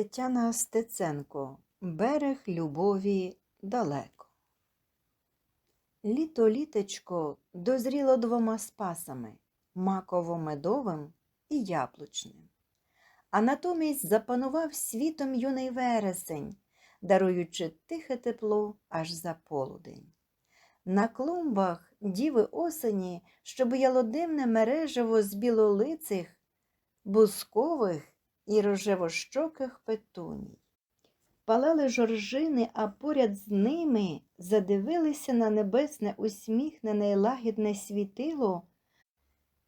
Тетяна Стеценко Берег любові далеко. Літо літечко дозріло двома спасами маково-медовим і яблучним. А натомість запанував світом юний вересень, даруючи тихе тепло аж за полудень. На клумбах діви осені, що буяло дивне мережево з білолицих, бускових і рожевощоких петуній. Палали жоржини, а поряд з ними задивилися на небесне усміхнене й лагідне світило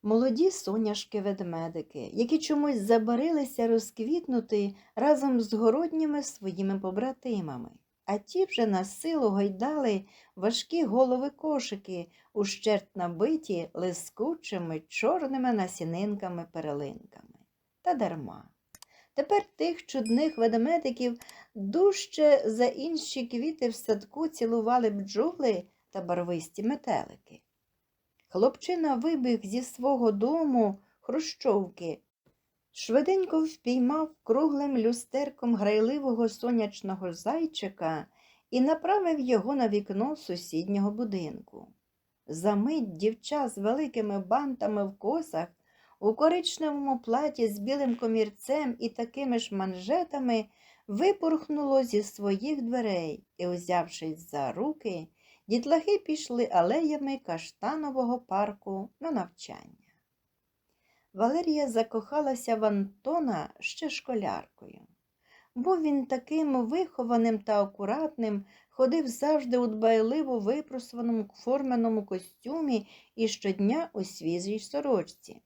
молоді соняшки-ведмедики, які чомусь забарилися розквітнути разом з городніми своїми побратимами, а ті вже на силу гойдали важкі голови кошики, ущерть набиті лискучими чорними насінинками-перелинками. Та дарма. Тепер тих чудних ведмедиків дужче за інші квіти в садку цілували бджоли та барвисті метелики. Хлопчина вибіг зі свого дому хрущовки, швиденько впіймав круглим люстерком грайливого сонячного зайчика і направив його на вікно сусіднього будинку. Замить дівча з великими бантами в косах у коричневому платі з білим комірцем і такими ж манжетами випорхнуло зі своїх дверей і, узявшись за руки, дітлахи пішли алеями каштанового парку на навчання. Валерія закохалася в Антона ще школяркою. Був він таким вихованим та акуратним, ходив завжди у дбайливо випросуваному форменому костюмі і щодня у свіжій сорочці.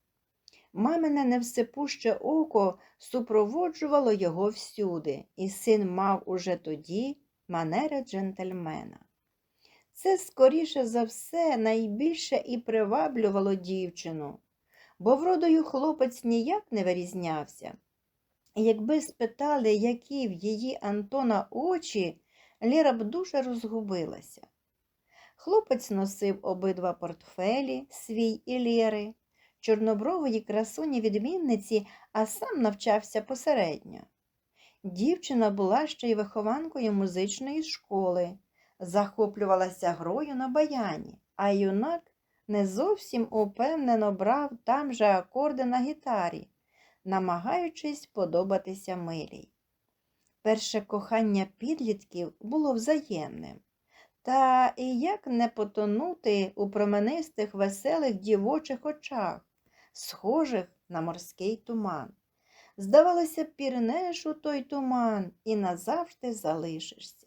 Мамине невсепуще око супроводжувало його всюди, і син мав уже тоді манери джентльмена. Це, скоріше за все, найбільше і приваблювало дівчину, бо вродою хлопець ніяк не вирізнявся. Якби спитали, які в її Антона очі, Ліра б дуже розгубилася. Хлопець носив обидва портфелі, свій і Лєри, чорнобрової красуні відмінниці, а сам навчався посередньо. Дівчина була ще й вихованкою музичної школи, захоплювалася грою на баяні, а юнак не зовсім упевнено брав там же акорди на гітарі, намагаючись подобатися милій. Перше кохання підлітків було взаємним. Та і як не потонути у променистих веселих дівочих очах, схожих на морський туман. Здавалося, пірнеш у той туман і назавжди залишишся.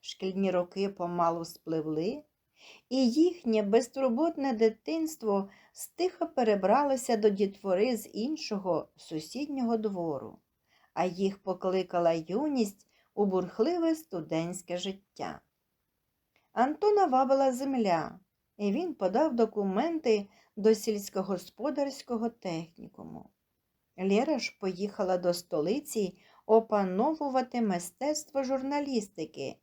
Шкільні роки помалу спливли, і їхнє безтурботне дитинство стиха перебралося до дітвори з іншого сусіднього двору, а їх покликала юність у бурхливе студентське життя. Антона вабила земля, і він подав документи до сільськогосподарського технікуму. Лєра ж поїхала до столиці опановувати мистецтво журналістики,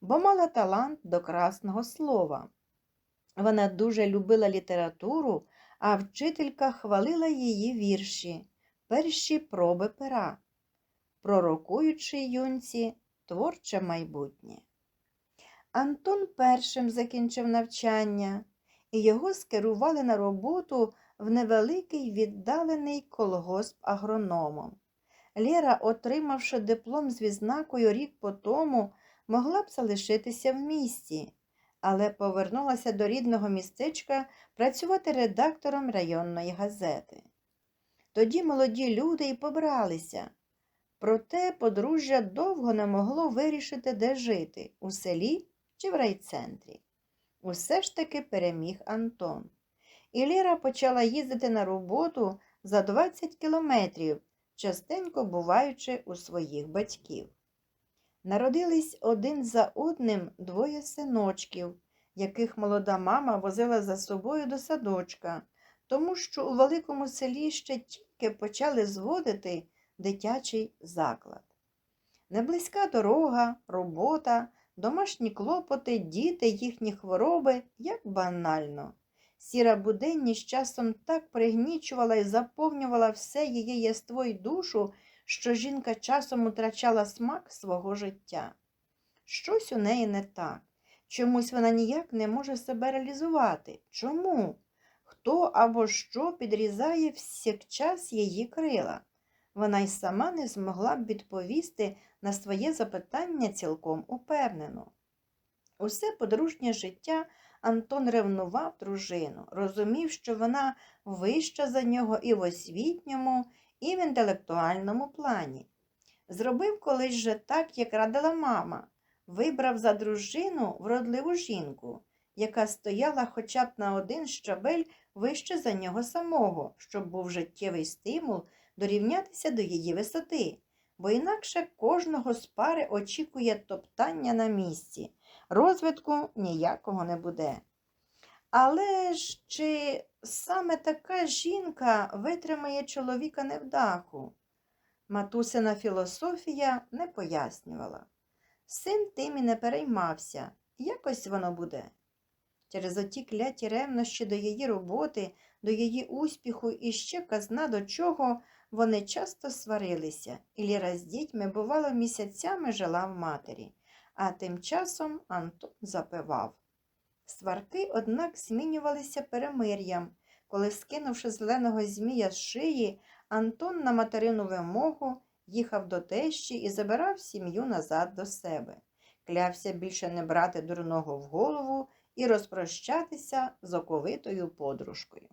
бо мала талант до красного слова. Вона дуже любила літературу, а вчителька хвалила її вірші, перші проби пера, пророкуючи юнці творче майбутнє. Антон першим закінчив навчання, його скерували на роботу в невеликий віддалений колгосп агрономом. Лєра, отримавши диплом з відзнакою рік по тому, могла б залишитися в місті, але повернулася до рідного містечка працювати редактором районної газети. Тоді молоді люди й побралися. Проте подружжя довго не могло вирішити, де жити у селі чи в райцентрі. Усе ж таки переміг Антон. І Ліра почала їздити на роботу за 20 кілометрів, частенько буваючи у своїх батьків. Народились один за одним двоє синочків, яких молода мама возила за собою до садочка, тому що у великому селі ще тільки почали зводити дитячий заклад. Неблизька дорога, робота, домашні клопоти, діти, їхні хвороби, як банально. Сіра буденність часом так пригнічувала і заповнювала все її єство й душу, що жінка часом утрачала смак свого життя. Щось у неї не так. Чомусь вона ніяк не може себе реалізувати. Чому? Хто або що підрізає всякчас її крила? Вона й сама не змогла б відповісти на своє запитання цілком упевнено. Усе подружнє життя Антон ревнував дружину, розумів, що вона вища за нього і в освітньому, і в інтелектуальному плані. Зробив колись же так, як радила мама, вибрав за дружину вродливу жінку, яка стояла хоча б на один щабель вище за нього самого, щоб був життєвий стимул дорівнятися до її висоти, бо інакше кожного з пари очікує топтання на місці, розвитку ніякого не буде. Але ж чи саме така жінка витримає чоловіка невдаху? Матусина філософія не пояснювала. Син тим і не переймався, якось воно буде. Через оті кляті ревнощі до її роботи, до її успіху і ще казна до чого вони часто сварилися, і Ліра з дітьми, бувало, місяцями жила в матері, а тим часом Антон запивав. Сварки, однак, змінювалися перемир'ям, коли, скинувши зеленого змія з шиї, Антон на материну вимогу їхав до тещі і забирав сім'ю назад до себе. Клявся більше не брати дурного в голову і розпрощатися з оковитою подружкою.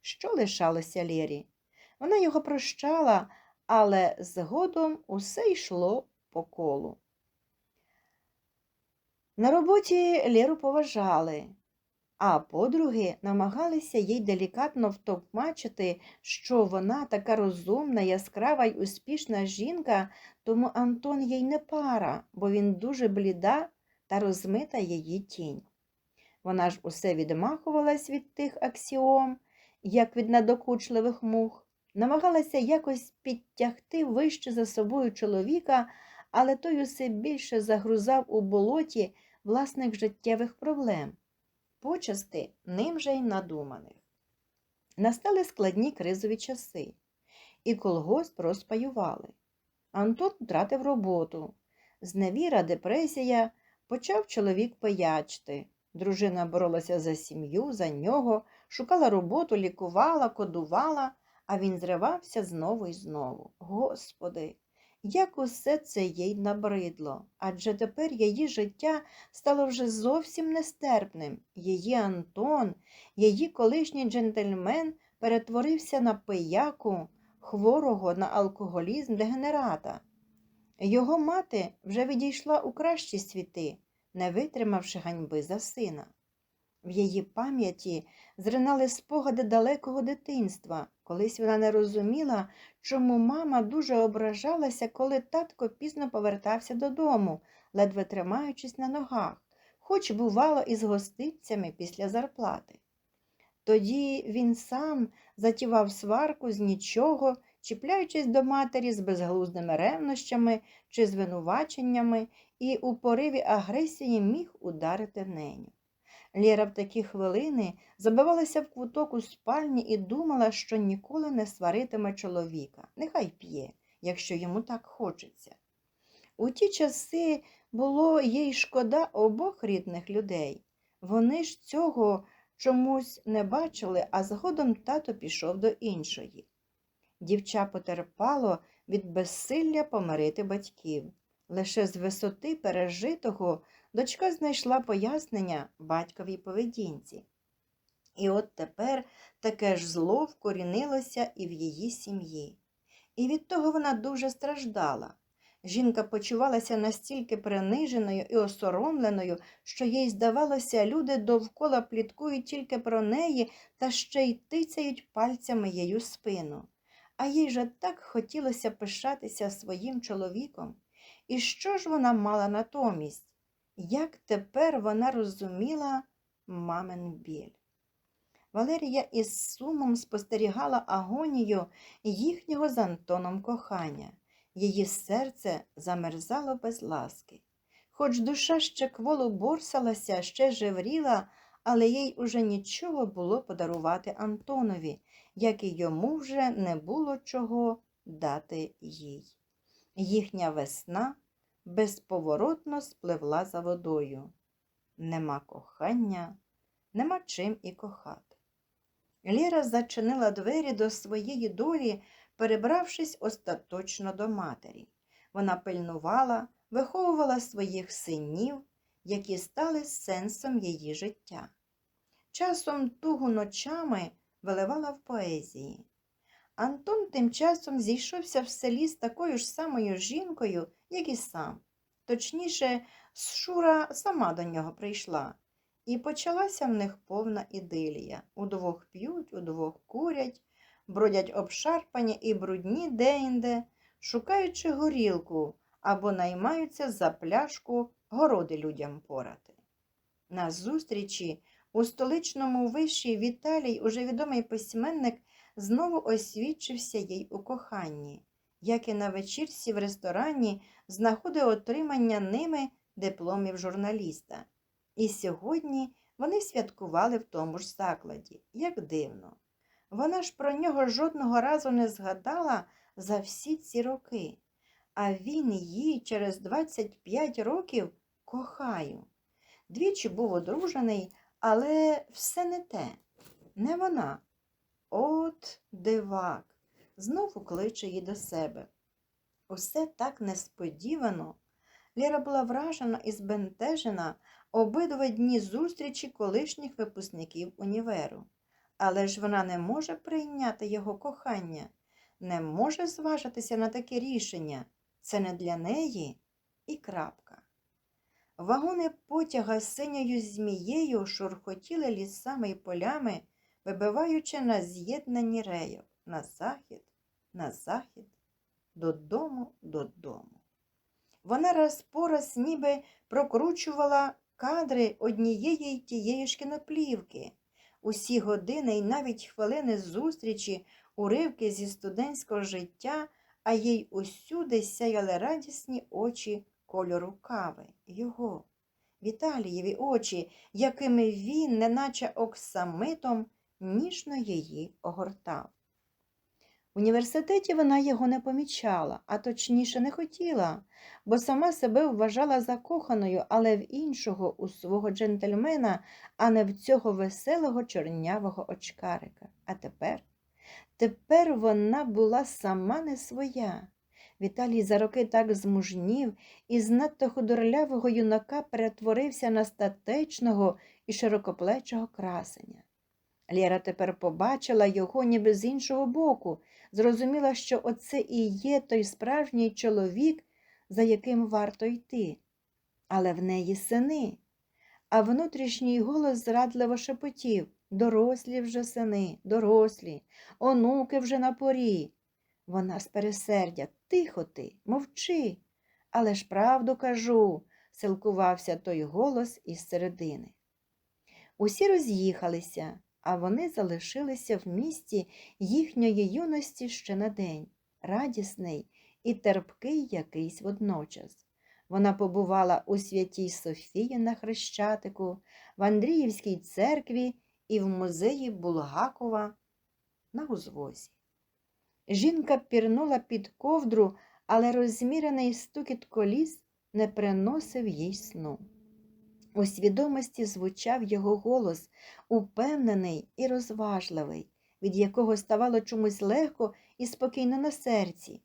Що лишалося Лєрі? Вона його прощала, але згодом усе йшло по колу. На роботі Лєру поважали, а подруги намагалися їй делікатно втовмачити, що вона така розумна, яскрава й успішна жінка, тому Антон їй не пара, бо він дуже бліда та розмита її тінь. Вона ж усе відмахувалась від тих аксіом, як від надокучливих мух, намагалася якось підтягти вище за собою чоловіка, але той усе більше загрузав у болоті власних життєвих проблем, почасти ним же й надуманих. Настали складні кризові часи, і колгосп розпаювали. Антон втратив роботу. Зневіра, депресія, почав чоловік пиячти. Дружина боролася за сім'ю, за нього, шукала роботу, лікувала, кодувала, а він зривався знову і знову. Господи, як усе це їй набридло, адже тепер її життя стало вже зовсім нестерпним. Її Антон, її колишній джентльмен перетворився на пияку, хворого на алкоголізм дегенерата. Його мати вже відійшла у кращі світи, не витримавши ганьби за сина. В її пам'яті зринали спогади далекого дитинства. Колись вона не розуміла, чому мама дуже ображалася, коли татко пізно повертався додому, ледве тримаючись на ногах, хоч, бувало, із гостинцями після зарплати. Тоді він сам затівав сварку з нічого, чіпляючись до матері з безглуздими ревнощами чи звинуваченнями, і у пориві агресії міг ударити нею. Лєра в такі хвилини забивалася в квуток у спальні і думала, що ніколи не сваритиме чоловіка. Нехай п'є, якщо йому так хочеться. У ті часи було їй шкода обох рідних людей. Вони ж цього чомусь не бачили, а згодом тато пішов до іншої. Дівча потерпало від безсилля помирити батьків. Лише з висоти пережитого дочка знайшла пояснення батьковій поведінці. І от тепер таке ж зло вкорінилося і в її сім'ї. І від того вона дуже страждала. Жінка почувалася настільки приниженою і осоромленою, що їй здавалося, люди довкола пліткують тільки про неї та ще й тицяють пальцями її спину. А їй же так хотілося пишатися своїм чоловіком. І що ж вона мала натомість? Як тепер вона розуміла мамин біль? Валерія із сумом спостерігала агонію їхнього з Антоном кохання. Її серце замерзало без ласки. Хоч душа ще кволу борсалася, ще жевріла, але їй уже нічого було подарувати Антонові, як і йому вже не було чого дати їй. Їхня весна безповоротно спливла за водою. Нема кохання, нема чим і кохати. Ліра зачинила двері до своєї долі, перебравшись остаточно до матері. Вона пильнувала, виховувала своїх синів, які стали сенсом її життя. Часом тугу ночами виливала в поезії. Антон тим часом зійшовся в селі з такою ж самою жінкою, як і сам. Точніше, Шура сама до нього прийшла, і почалася в них повна ідилія. Удвох п'ють, удвох курять, бродять обшарпані і брудні деінде, шукаючи горілку або наймаються за пляшку городи людям порати. На зустрічі у столичному виші Віталій, уже відомий письменник, знову освідчився їй у коханні, як і на вечірці в ресторані знаходив отримання ними дипломів журналіста. І сьогодні вони святкували в тому ж закладі, як дивно. Вона ж про нього жодного разу не згадала за всі ці роки, а він її через 25 років кохаю. Двічі був одружений, але все не те, не вона. От дивак, знову кличе її до себе. Усе так несподівано. Ліра була вражена і збентежена обидва дні зустрічі колишніх випускників універу. Але ж вона не може прийняти його кохання, не може зважитися на таке рішення. Це не для неї і крапка. Вагони потяга з синьою змією шурхотіли лісами й полями, вибиваючи на з'єднані рейок на захід, на захід, додому, додому. Вона раз по раз ніби прокручувала кадри однієї тієї ж кіноплівки. Усі години і навіть хвилини зустрічі, уривки зі студентського життя, а їй усюди сяяли радісні очі кольору кави, його, Віталієві очі, якими він, неначе оксамитом, ніжно її огортав. В університеті вона його не помічала, а точніше не хотіла, бо сама себе вважала закоханою, але в іншого, у свого джентльмена, а не в цього веселого чорнявого очкарика. А тепер, тепер вона була сама не своя. Віталій за роки так змужнів і з надто худорлявого юнака перетворився на статечного і широкоплечого красення. Лєра тепер побачила його ніби з іншого боку, зрозуміла, що оце і є той справжній чоловік, за яким варто йти. Але в неї сини. А внутрішній голос зрадливо шепотів дорослі вже сини, дорослі, онуки вже на порі. Вона з пересердя, тихо ти, мовчи. Але ж правду кажу, силкувався той голос із середини. Усі роз'їхалися, а вони залишилися в місті їхньої юності ще на день, радісний і терпкий якийсь водночас. Вона побувала у святій Софії на Хрещатику, в Андріївській церкві і в музеї Булгакова на узвозі. Жінка пірнула під ковдру, але розмірений стукіт коліс не приносив їй сну. У свідомості звучав його голос, упевнений і розважливий, від якого ставало чомусь легко і спокійно на серці,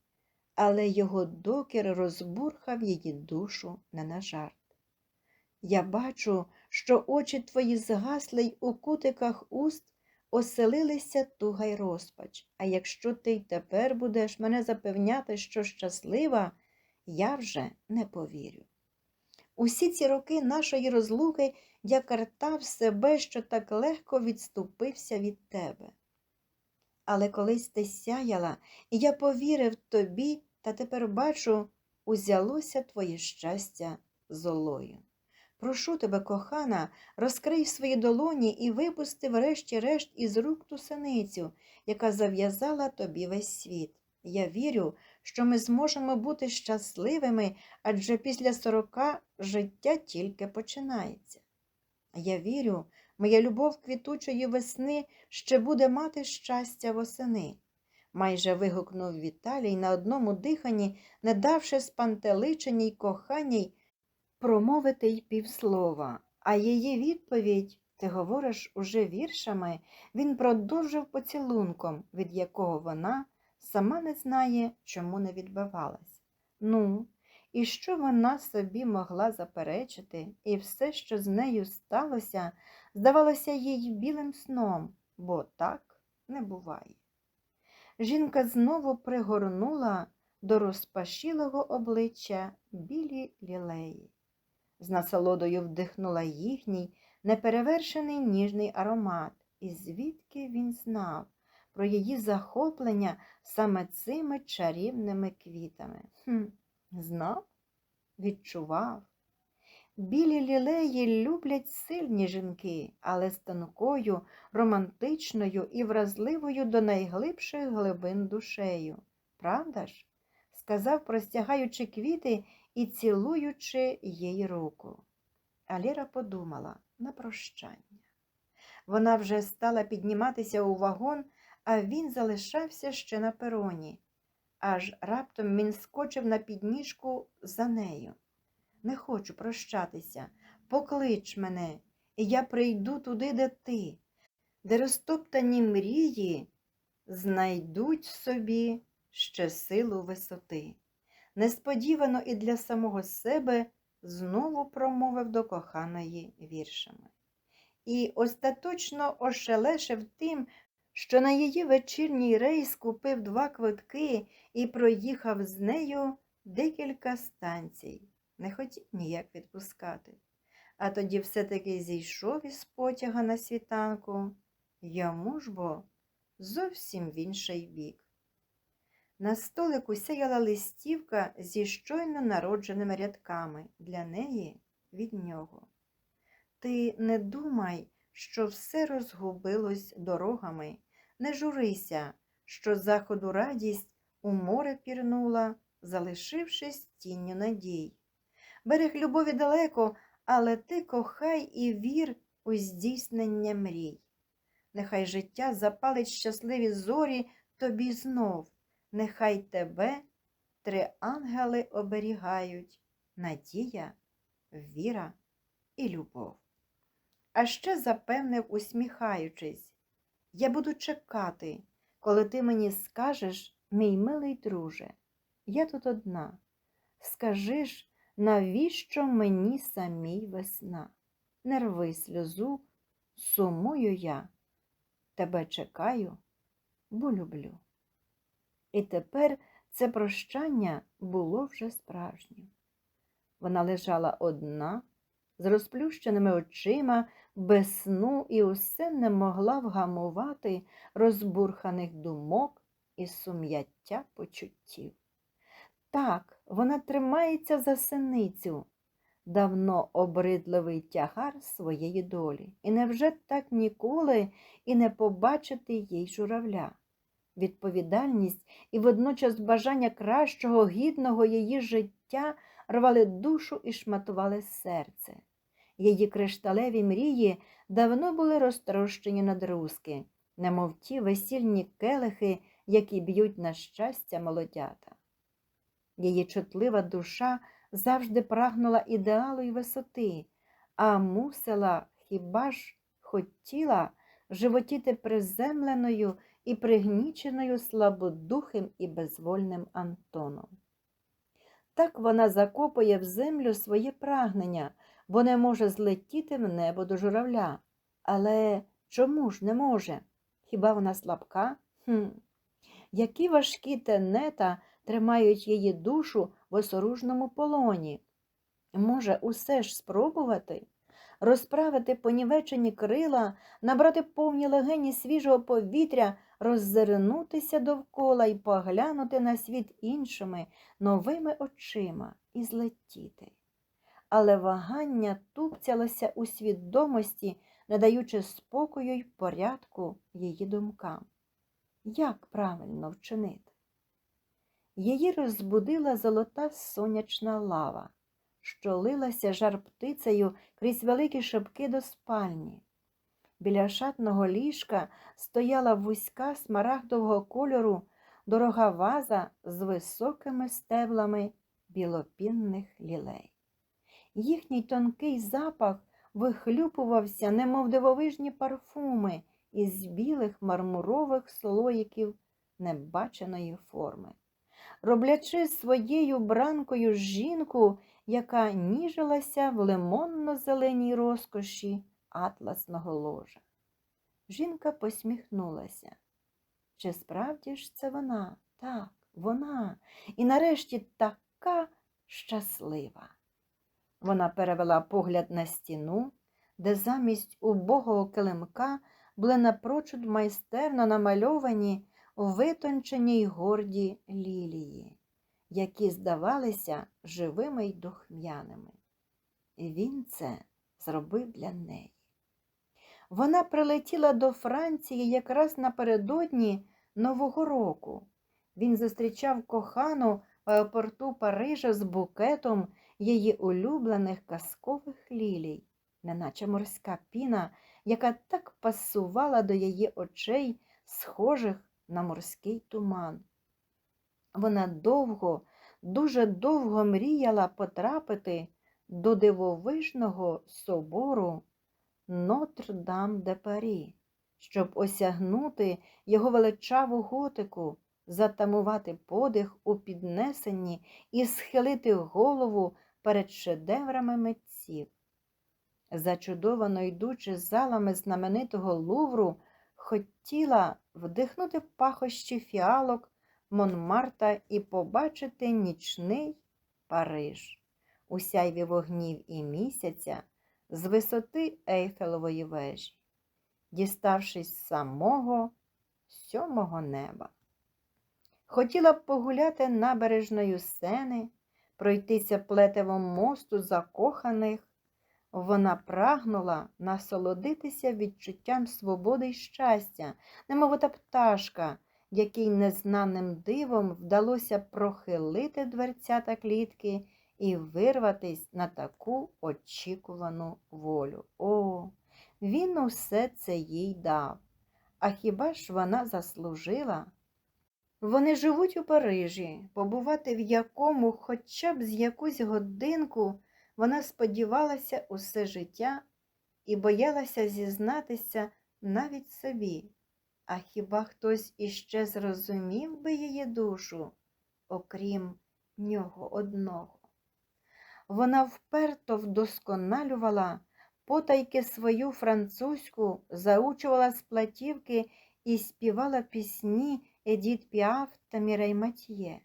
але його докір розбурхав її душу не на жарт. Я бачу, що очі твої згасли й у кутиках уст оселилися туга й розпач, а якщо ти й тепер будеш мене запевняти, що щаслива, я вже не повірю. Усі ці роки нашої розлуки я картав себе, що так легко відступився від тебе. Але колись ти сяяла, і я повірив тобі, та тепер бачу, узялося твоє щастя золою. Прошу тебе, кохана, розкрий свої долоні і випусти врешті-решт із рук ту синицю, яка зав'язала тобі весь світ. Я вірю, що ми зможемо бути щасливими, адже після сорока життя тільки починається. Я вірю, моя любов квітучої весни ще буде мати щастя восени. майже вигукнув Віталій на одному диханні, не давши спантеличеній коханій промовити й півслова. А її відповідь ти говориш уже віршами, він продовжив поцілунком, від якого вона сама не знає, чому не відбивалась. Ну, і що вона собі могла заперечити, і все, що з нею сталося, здавалося їй білим сном, бо так не буває. Жінка знову пригорнула до розпашілого обличчя білі лілеї. З насолодою вдихнула їхній неперевершений ніжний аромат, і звідки він знав про її захоплення саме цими чарівними квітами. Хм, знав, відчував. Білі лілеї люблять сильні жінки, але з тонкою, романтичною і вразливою до найглибших глибин душею. Правда ж? сказав, простягаючи квіти і цілуючи їй руку. Аліра подумала на прощання. Вона вже стала підніматися у вагон, а він залишався ще на пероні. Аж раптом він скочив на підніжку за нею. Не хочу прощатися. Поклич мене, і я прийду туди, де ти, де розтоптані мрії знайдуть собі ще силу висоти. Несподівано і для самого себе знову промовив до коханої віршами. І остаточно ошелешив тим, що на її вечірній рейс купив два квитки і проїхав з нею декілька станцій. Не хотів ніяк відпускати. А тоді все-таки зійшов із потяга на світанку. Йому ж бо зовсім в інший бік. На столику сяяла листівка зі щойно народженими рядками для неї від нього. Ти не думай, що все розгубилось дорогами, не журися, що з заходу радість у море пірнула, залишившись тінню надій. Берег любові далеко, але ти кохай і вір у здійснення мрій. Нехай життя запалить щасливі зорі тобі знов, нехай тебе три ангели оберігають надія, віра і любов. А ще запевнив, усміхаючись, я буду чекати, коли ти мені скажеш, мій милий друже, я тут одна. Скажи ж, навіщо мені самій весна? Не рви сльозу, сумую я, тебе чекаю, бо люблю. І тепер це прощання було вже справжнім. Вона лежала одна, з розплющеними очима, без сну і усе не могла вгамувати розбурханих думок і сум'яття почуттів. Так, вона тримається за синицю, давно обридливий тягар своєї долі, і невже так ніколи і не побачити їй журавля? Відповідальність і водночас бажання кращого, гідного її життя рвали душу і шматували серце. Її кришталеві мрії давно були розтрощені на друзки, немов ті весільні келихи, які б'ють на щастя молодята. Її чутлива душа завжди прагнула ідеалу й висоти, а мусила хіба ж хотіла животіти приземленою і пригніченою слабодухим і безвольним Антоном. Так вона закопує в землю своє прагнення, бо не може злетіти в небо до журавля. Але чому ж не може? Хіба вона слабка? Хм. Які важкі тенета тримають її душу в осоружному полоні? Може, усе ж спробувати? Розправити понівечені крила, набрати повні легені свіжого повітря, роззирнутися довкола і поглянути на світ іншими новими очима і злетіти. Але вагання тупцялося у свідомості, не даючи спокою й порядку її думкам. Як правильно вчинити? Її розбудила золота сонячна лава, що лилася жар птицею крізь великі шибки до спальні. Біля шатного ліжка стояла вузька смарагдового кольору дорога ваза з високими стеблами білопінних лілей. Їхній тонкий запах вихлюпувався, немов дивовижні парфуми із білих мармурових слоїків небаченої форми, роблячи своєю бранкою жінку, яка ніжилася в лимонно-зеленій розкоші атласного ложа. Жінка посміхнулася. Чи справді ж це вона? Так, вона. І нарешті така щаслива. Вона перевела погляд на стіну, де замість убогого килимка були напрочуд майстерно намальовані витончені й горді лілії, які здавалися живими й духм'яними. Він це зробив для неї. Вона прилетіла до Франції якраз напередодні Нового року. Він зустрічав кохану в аеропорту Парижа з букетом її улюблених казкових лілій, неначе морська піна, яка так пасувала до її очей, схожих на морський туман. Вона довго, дуже довго мріяла потрапити до дивовижного собору Нотр-Дам де Парі, щоб осягнути його величаву готику, затамувати подих у піднесенні і схилити голову перед шедеврами митців. Зачудовано йдучи залами знаменитого Лувру, хотіла вдихнути пахощі фіалок Монмарта і побачити нічний Париж, у сяйві вогнів і місяця з висоти Ейфелової вежі, діставшись самого сьомого неба. Хотіла б погуляти набережною сени, пройтися плетевом мосту закоханих. Вона прагнула насолодитися відчуттям свободи й щастя, немовита пташка, якій незнаним дивом вдалося прохилити дверцята клітки і вирватись на таку очікувану волю. О, він усе це їй дав. А хіба ж вона заслужила? Вони живуть у Парижі, побувати в якому хоча б з якусь годинку вона сподівалася усе життя і боялася зізнатися навіть собі. А хіба хтось іще зрозумів би її душу, окрім нього одного? Вона вперто вдосконалювала потайки свою французьку, заучувала з платівки і співала пісні Едіт Піаф та Мірей Матьє.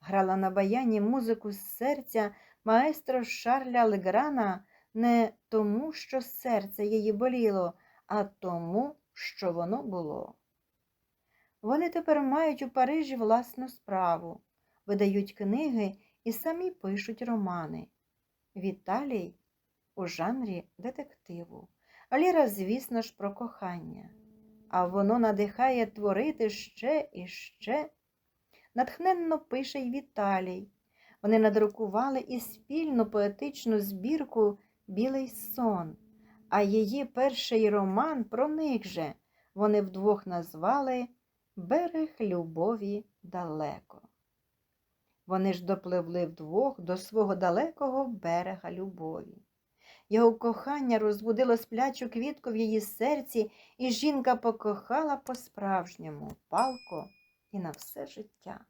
Грала на баяні музику з серця маестро Шарля Леграна не тому, що серце її боліло, а тому, що воно було. Вони тепер мають у Парижі власну справу, видають книги і самі пишуть романи. Віталій у жанрі детективу, а Ліра, звісно ж, про кохання. А воно надихає творити ще і ще. Натхненно пише й Віталій. Вони надрукували і спільну поетичну збірку Білий сон, а її перший роман про них же вони вдвох назвали Берег любові далеко. Вони ж допливли вдвох до свого далекого берега любові. Його кохання розбудило сплячу квітку в її серці, і жінка покохала по-справжньому палко і на все життя.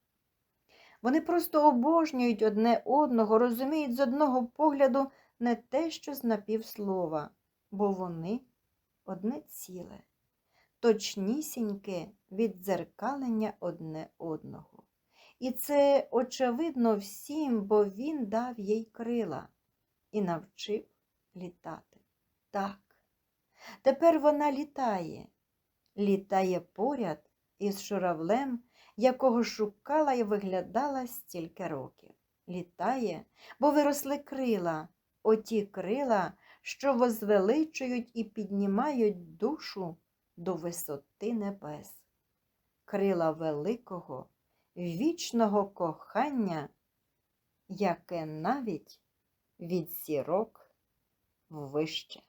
Вони просто обожнюють одне одного, розуміють з одного погляду не те, що з напівслова, бо вони одне ціле, точнісіньке віддзеркалення одне одного. І це очевидно всім, бо він дав їй крила і навчив літати. Так, тепер вона літає, літає поряд із журавлем, якого шукала і виглядала стільки років. Літає, бо виросли крила, оті крила, що возвеличують і піднімають душу до висоти небес, крила великого, вічного кохання, яке навіть від сірок вище.